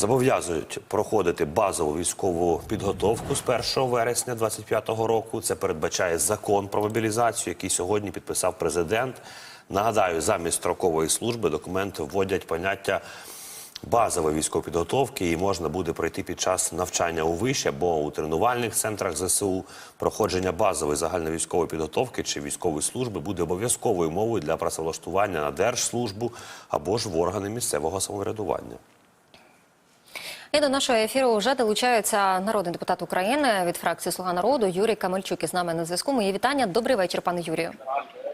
Зобов'язують проходити базову військову підготовку з 1 вересня 2025 року. Це передбачає закон про мобілізацію, який сьогодні підписав президент. Нагадаю, замість строкової служби документи вводять поняття базової військової підготовки і можна буде пройти під час навчання у виші або у тренувальних центрах ЗСУ. Проходження базової загальновійськової підготовки чи військової служби буде обов'язковою мовою для працевлаштування на держслужбу або ж в органи місцевого самоврядування. І до нашого ефіру вже долучається народний депутат України від фракції Слуга народу Юрій Камельчук із нами на зв'язку. Мої вітання. Добрий вечір, пане Юрію.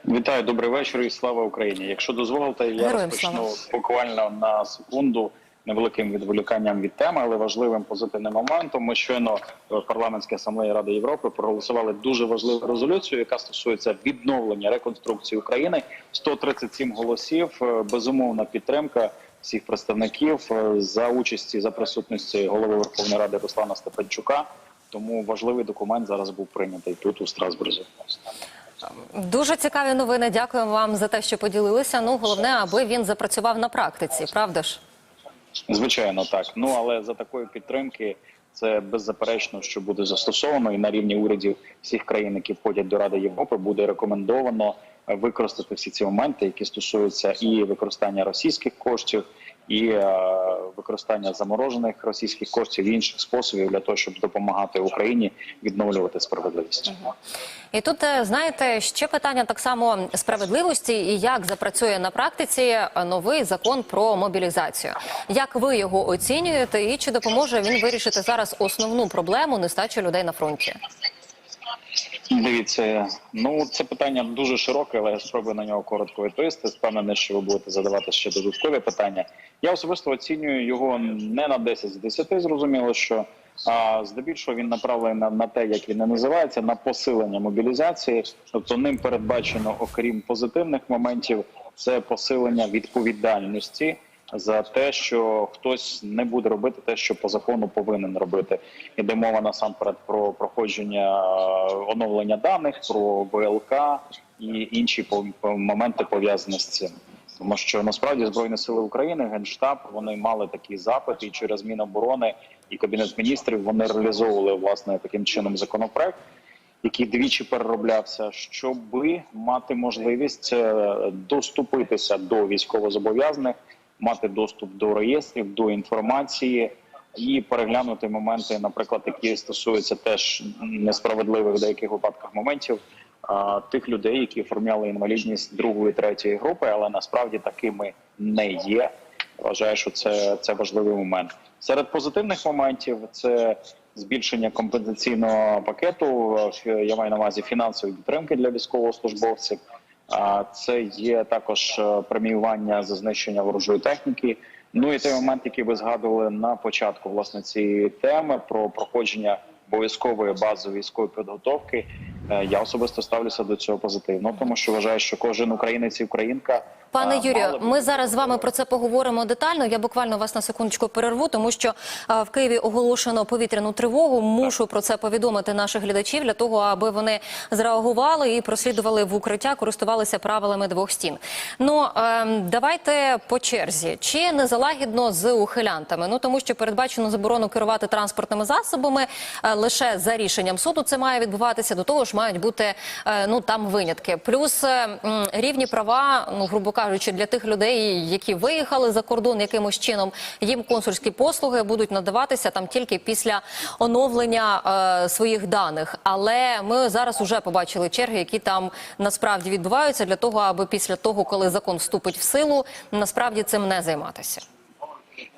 Вітаю, добрий вечір і слава Україні. Якщо дозволите, я Героям розпочну слава. буквально на секунду невеликим відволіканням від теми, але важливим позитивним моментом. Ми щойно в парламентській асамблеї Ради Європи проголосували дуже важливу резолюцію, яка стосується відновлення реконструкції України. 137 голосів, е, безумовна підтримка всіх представників е, за участі за присутності голови Верховної Ради Руслана Степанчука. Тому важливий документ зараз був прийнятий тут у Страсбурзі. Дуже цікаві новини. Дякуємо вам за те, що поділилися. Ну головне, аби він запрацював на практиці, правда ж? Звичайно, так. Ну але за такої підтримки це беззаперечно, що буде застосовано, і на рівні урядів всіх країн, які входять до Ради Європи, буде рекомендовано використати всі ці моменти, які стосуються і використання російських коштів, і е, використання заморожених російських коштів і інших способів для того, щоб допомагати Україні відновлювати справедливість. І тут е, знаєте ще питання так само справедливості і як запрацює на практиці е, новий закон про мобілізацію. Як ви його оцінюєте, і чи допоможе він вирішити зараз основну проблему нестачі людей на фронті? Дивіться, ну це питання дуже широке, але я спробую на нього коротко відповісти. Впевнений, що ви будете задавати ще додаткові питання. Я особисто оцінюю його не на 10 з 10, зрозуміло, що а здебільшого він направлений на, на те, як він і називається, на посилення мобілізації. Тобто ним передбачено, окрім позитивних моментів, це посилення відповідальності за те, що хтось не буде робити те, що по закону повинен робити. Іде мова насамперед про проходження е, оновлення даних, про ВЛК і інші моменти пов'язані з цим. Тому що насправді збройні сили України, генштаб, вони мали такі запити і через Міноборони і кабінет міністрів вони реалізовували власне таким чином законопроект який двічі перероблявся, щоб мати можливість е, доступитися до військовозобов'язаних, мати доступ до реєстрів, до інформації і переглянути моменти, наприклад, які стосуються теж несправедливих в деяких випадках моментів тих людей, які оформляли інвалідність другої третьої групи, але насправді такими не є. Вважаю, що це, це важливий момент. Серед позитивних моментів це збільшення компенсаційного пакету. Я маю на увазі фінансової підтримки для військовослужбовців. Це є також е, преміювання за знищення ворожої техніки. Ну і той момент, який ви згадували на початку власне цієї теми про проходження обов'язкової базової військової підготовки. Е, Я особисто ставлюся до цього позитивно, тому що вважаю, що кожен українець і українка Пане Юрію, ми зараз з вами про це поговоримо детально. Я буквально вас на секундочку перерву, тому що в Києві оголошено повітряну тривогу. Мушу про це повідомити наших глядачів для того, аби вони зреагували і прослідували в укриття, користувалися правилами двох стін. Ну ем, давайте по черзі. Чи не залагідно з ухилянтами? Ну тому що передбачено заборону керувати транспортними засобами е, лише за рішенням суду. Це має відбуватися. До того ж, мають бути е, ну там винятки. Плюс е, рівні права, ну грубо кажучи, для тих людей, які виїхали за кордон якимось чином, їм консульські послуги будуть надаватися там тільки після оновлення е, своїх даних. Але ми зараз уже побачили черги, які там насправді відбуваються для того, аби після того, коли закон вступить в силу, насправді цим не займатися.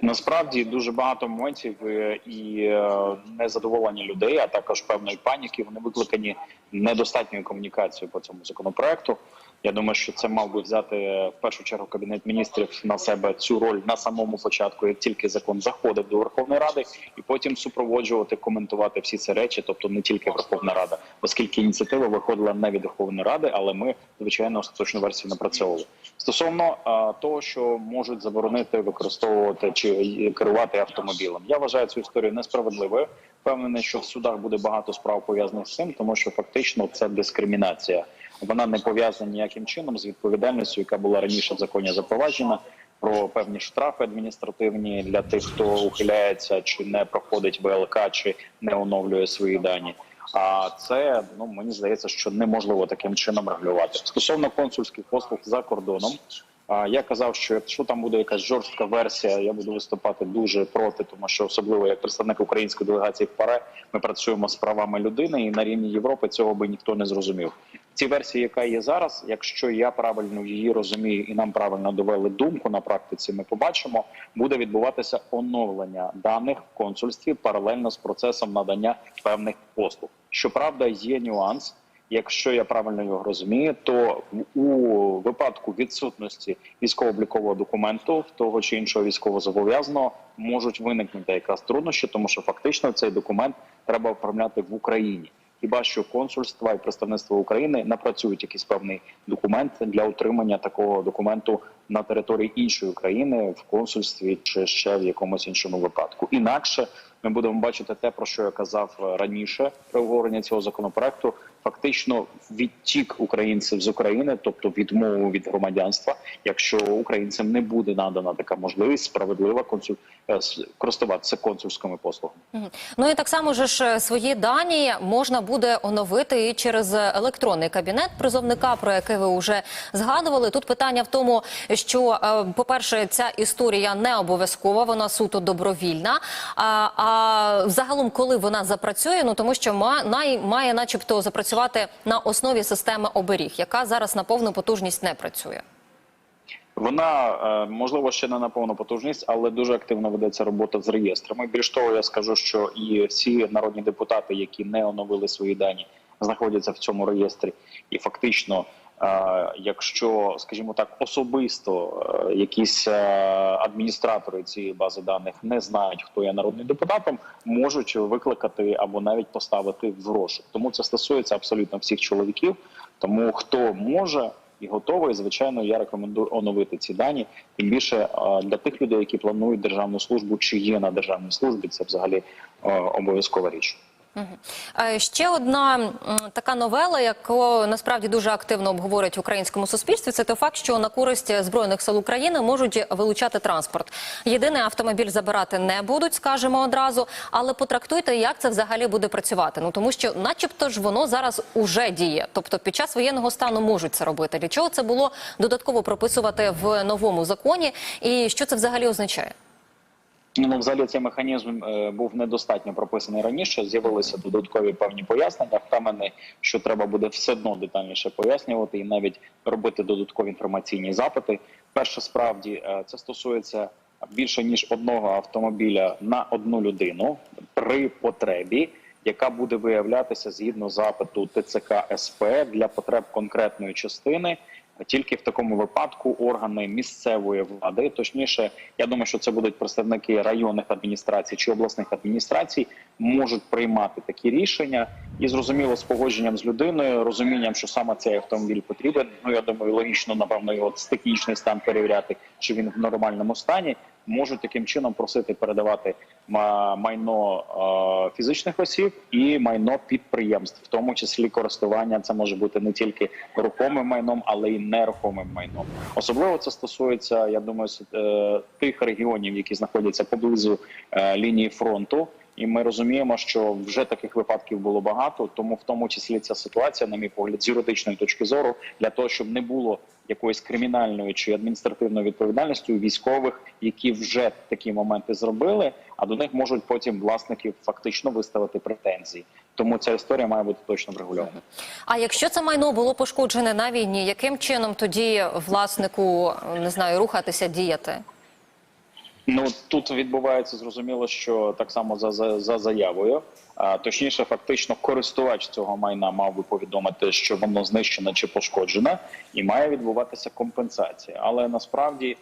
Насправді дуже багато моментів е, і е, незадоволення людей, а також певної паніки. Вони викликані недостатньою комунікацією по цьому законопроекту. Я думаю, що це мав би взяти е, в першу чергу кабінет міністрів на себе цю роль на самому початку, як тільки закон заходив до Верховної Ради, і потім супроводжувати, коментувати всі ці речі, тобто не тільки Верховна Рада, оскільки ініціатива виходила не від Верховної Ради, але ми звичайно остаточну версію напрацьовували. Стосовно а, того, що можуть заборонити використовувати чи керувати автомобілем, я вважаю цю історію несправедливою. Впевнений, що в судах буде багато справ пов'язаних з цим, тому що фактично це дискримінація. Вона не пов'язана ніяким чином з відповідальністю, яка була раніше в законі запроваджена. про певні штрафи адміністративні для тих, хто ухиляється чи не проходить ВЛК, чи не оновлює свої дані. А це ну мені здається, що неможливо таким чином регулювати стосовно консульських послуг за кордоном. Я казав, що якщо там буде якась жорстка версія, я буду виступати дуже проти, тому що особливо як представник української делегації в ПАРЕ, ми працюємо з правами людини, і на рівні Європи цього би ніхто не зрозумів. Ці версії, яка є зараз, якщо я правильно її розумію, і нам правильно довели думку на практиці, ми побачимо, буде відбуватися оновлення даних в консульстві паралельно з процесом надання певних послуг. Щоправда, є нюанс. Якщо я правильно його розумію, то у випадку відсутності військово-облікового документу в того чи іншого військовозобов'язаного можуть виникнути якраз труднощі, тому що фактично цей документ треба оформляти в Україні. Хіба що консульства і представництво України напрацюють якийсь певний документ для отримання такого документу на території іншої країни в консульстві чи ще в якомусь іншому випадку. Інакше ми будемо бачити те, про що я казав раніше при обговоренні цього законопроекту. Фактично відтік українців з України, тобто відмову від громадянства, якщо українцям не буде надана така можливість справедлива консуль е, користуватися консульськими послугами. Ну і так само ж е, свої дані можна буде оновити і через електронний кабінет призовника, про який ви вже згадували. Тут питання в тому, що, е, по-перше, ця історія не обов'язкова, вона суто добровільна. А, а загалом, коли вона запрацює, ну тому що ма- най- має, начебто, запрацювати на основі системи оберіг, яка зараз на повну потужність не працює. Вона е, можливо ще не на повну потужність, але дуже активно ведеться робота з реєстрами. Більш того, я скажу, що і всі народні депутати, які не оновили свої дані, знаходяться в цьому реєстрі, і фактично. Е, Якщо, скажімо так, особисто е, якісь е, адміністратори цієї бази даних не знають, хто є народним депутатом, можуть викликати або навіть поставити в розшук. Тому це стосується абсолютно всіх чоловіків. Тому хто може і готовий, звичайно, я рекомендую оновити ці дані. Тим більше для тих людей, які планують державну службу чи є на державній службі, це взагалі обов'язкова річ. Ще одна така новела, яку насправді дуже активно обговорюють в українському суспільстві, це той факт, що на користь збройних сил України можуть вилучати транспорт. Єдиний автомобіль забирати не будуть, скажемо одразу. Але потрактуйте, як це взагалі буде працювати. Ну тому що, начебто, ж воно зараз уже діє. Тобто, під час воєнного стану можуть це робити. Для чого це було додатково прописувати в новому законі? І що це взагалі означає? Ну, взагалі, цей механізм е, був недостатньо прописаний раніше. З'явилися додаткові певні пояснення. Впевнений, що треба буде все одно детальніше пояснювати і навіть робити додаткові інформаційні запити. Перше, справді, е, це стосується більше ніж одного автомобіля на одну людину при потребі, яка буде виявлятися згідно запиту ТЦК СП для потреб конкретної частини. Тільки в такому випадку органи місцевої влади, точніше, я думаю, що це будуть представники районних адміністрацій чи обласних адміністрацій, можуть приймати такі рішення і зрозуміло з погодженням з людиною, розумінням, що саме цей автомобіль потрібен. Ну я думаю, логічно, напевно, його технічний стан перевіряти, чи він в нормальному стані. Можуть таким чином просити передавати майно фізичних осіб і майно підприємств, в тому числі користування. Це може бути не тільки рухомим майном, але й нерухомим майном. Особливо це стосується, я думаю, е, тих регіонів, які знаходяться поблизу е, лінії фронту. І ми розуміємо, що вже таких випадків було багато. Тому в тому числі ця ситуація, на мій погляд, з юридичної точки зору, для того, щоб не було якоїсь кримінальної чи адміністративної відповідальності у військових, які вже такі моменти зробили, а до них можуть потім власники фактично виставити претензії. Тому ця історія має бути точно врегульована. А якщо це майно було пошкоджене на війні, яким чином тоді власнику не знаю рухатися, діяти? Ну тут відбувається зрозуміло, що так само за за, за заявою. А, точніше, фактично, користувач цього майна мав би повідомити, що воно знищене чи пошкоджене, і має відбуватися компенсація. Але насправді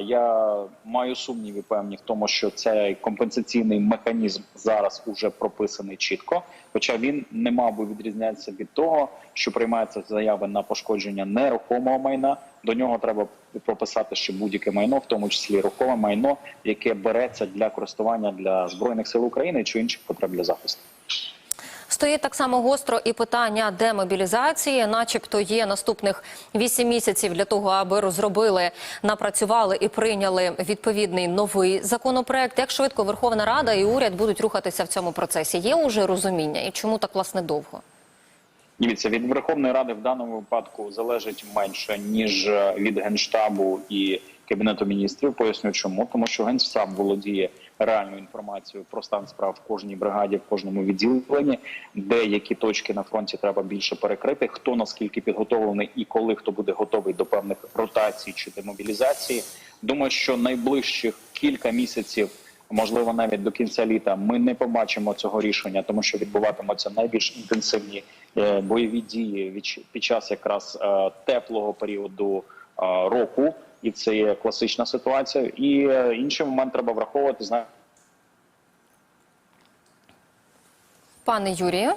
я маю сумніви певні в тому, що цей компенсаційний механізм зараз уже прописаний чітко, хоча він не мав би відрізнятися від того, що приймаються заяви на пошкодження нерухомого майна. До нього треба прописати ще будь-яке майно, в тому числі рухоме майно, яке береться для користування для збройних сил України чи інших потреб для захисту. Стоїть так само гостро і питання демобілізації, начебто є наступних 8 місяців для того, аби розробили, напрацювали і прийняли відповідний новий законопроект. Як швидко Верховна Рада і уряд будуть рухатися в цьому процесі? Є уже розуміння і чому так власне довго? Дивіться, від Верховної Ради в даному випадку залежить менше ніж від генштабу і кабінету міністрів. Поясню, чому тому, що генштаб володіє реальною інформацією про стан справ в кожній бригаді, в кожному відділенні, де які точки на фронті треба більше перекрити, хто наскільки підготовлений і коли хто буде готовий до певних ротацій чи демобілізації. Думаю, що найближчих кілька місяців. Можливо, навіть до кінця літа ми не побачимо цього рішення, тому що відбуватимуться найбільш інтенсивні е, бойові дії під час якраз е, теплого періоду року, і це є класична ситуація. І е, інший момент треба враховувати. Знаєте, Пане Юрію.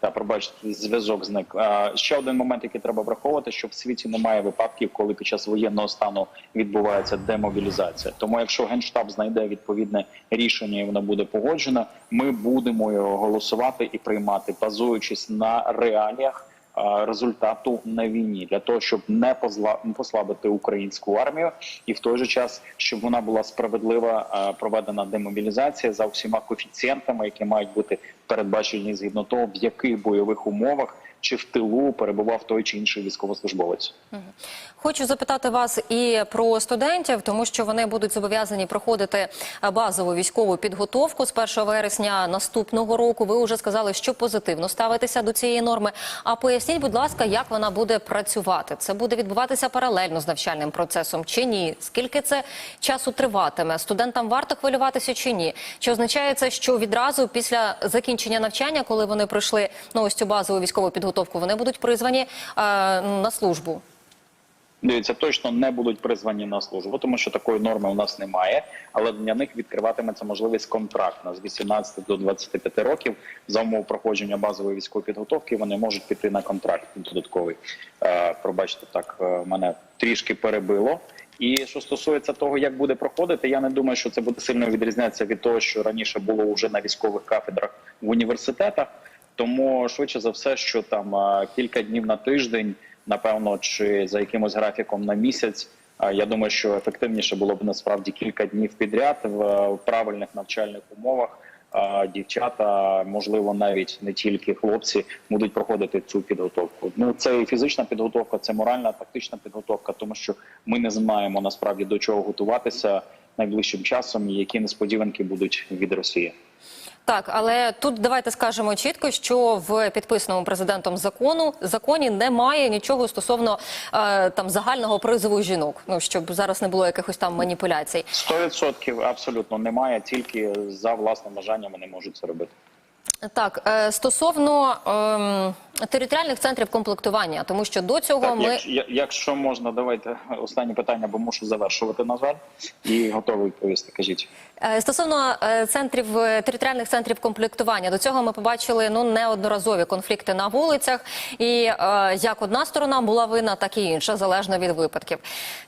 Та пробачте, зв'язок зник. А, ще один момент, який треба враховувати, що в світі немає випадків, коли під час воєнного стану відбувається демобілізація. Тому, якщо генштаб знайде відповідне рішення і воно буде погоджено, ми будемо його голосувати і приймати, базуючись на реаліях результату на війні, для того, щоб не послабити українську армію, і в той же час, щоб вона була справедлива проведена демобілізація за всіма коефіцієнтами, які мають бути передбачені згідно того, в яких бойових умовах чи в тилу перебував той чи інший військовослужбовець. Хочу запитати вас і про студентів, тому що вони будуть зобов'язані проходити е, базову військову підготовку з 1 вересня наступного року. Ви вже сказали, що позитивно ставитеся до цієї норми. А поясніть, будь ласка, як вона буде працювати? Це буде відбуватися паралельно з навчальним процесом чи ні? Скільки це часу триватиме? Студентам варто хвилюватися чи ні? Чи означає це, що відразу після закінчення навчання, коли вони пройшли ну, ось цю базову військову підготовку, вони будуть призвані е, на службу? Дивіться, точно не будуть призвані на службу, тому що такої норми у нас немає. Але для них відкриватиметься можливість контрактна з 18 до 25 років за умов проходження базової військової підготовки. Вони можуть піти на контракт додатковий. Е, пробачте, так е, мене трішки перебило. І що стосується того, як буде проходити, я не думаю, що це буде сильно відрізнятися від того, що раніше було вже на військових кафедрах в університетах. Тому швидше за все, що там кілька днів на тиждень, напевно, чи за якимось графіком на місяць. Я думаю, що ефективніше було б насправді кілька днів підряд в правильних навчальних умовах. Дівчата, можливо, навіть не тільки хлопці, будуть проходити цю підготовку. Ну це і фізична підготовка, це моральна, тактична підготовка, тому що ми не знаємо насправді до чого готуватися найближчим часом, і які несподіванки будуть від Росії. Так, але тут давайте скажемо чітко, що в підписаному президентом закону законі немає нічого стосовно е, там загального призову жінок. Ну щоб зараз не було якихось там маніпуляцій. 100% абсолютно немає, тільки за власним бажанням вони можуть це робити. Так, е, стосовно ем, територіальних центрів комплектування, тому що до цього Так, ми якщо, якщо можна, давайте останнє питання, бо мушу завершувати, на жаль, і готовий відповісти. Кажіть. Е, Стосовно е, центрів територіальних центрів комплектування, до цього ми побачили ну неодноразові конфлікти на вулицях, і е, як одна сторона була винна, так і інша, залежно від випадків.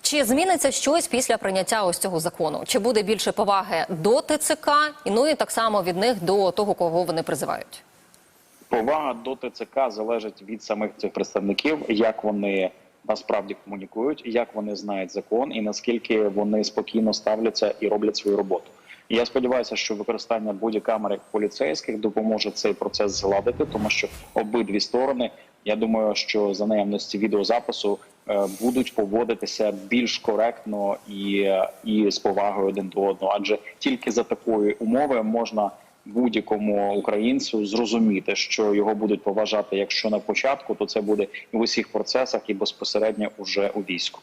Чи зміниться щось після прийняття ось цього закону? Чи буде більше поваги до ТЦК, і ну і так само від них до того, кого вони призивають? Повага до ТЦК залежить від самих цих представників, як вони насправді комунікують, як вони знають закон, і наскільки вони спокійно ставляться і роблять свою роботу. Я сподіваюся, що використання бодікамер поліцейських допоможе цей процес згладити, тому що обидві сторони, я думаю, що за наявності відеозапису е, будуть поводитися більш коректно і, е, і з повагою один до одного, адже тільки за такої умови можна будь-якому українцю зрозуміти, що його будуть поважати, якщо на початку, то це буде і в усіх процесах, і безпосередньо уже у війську.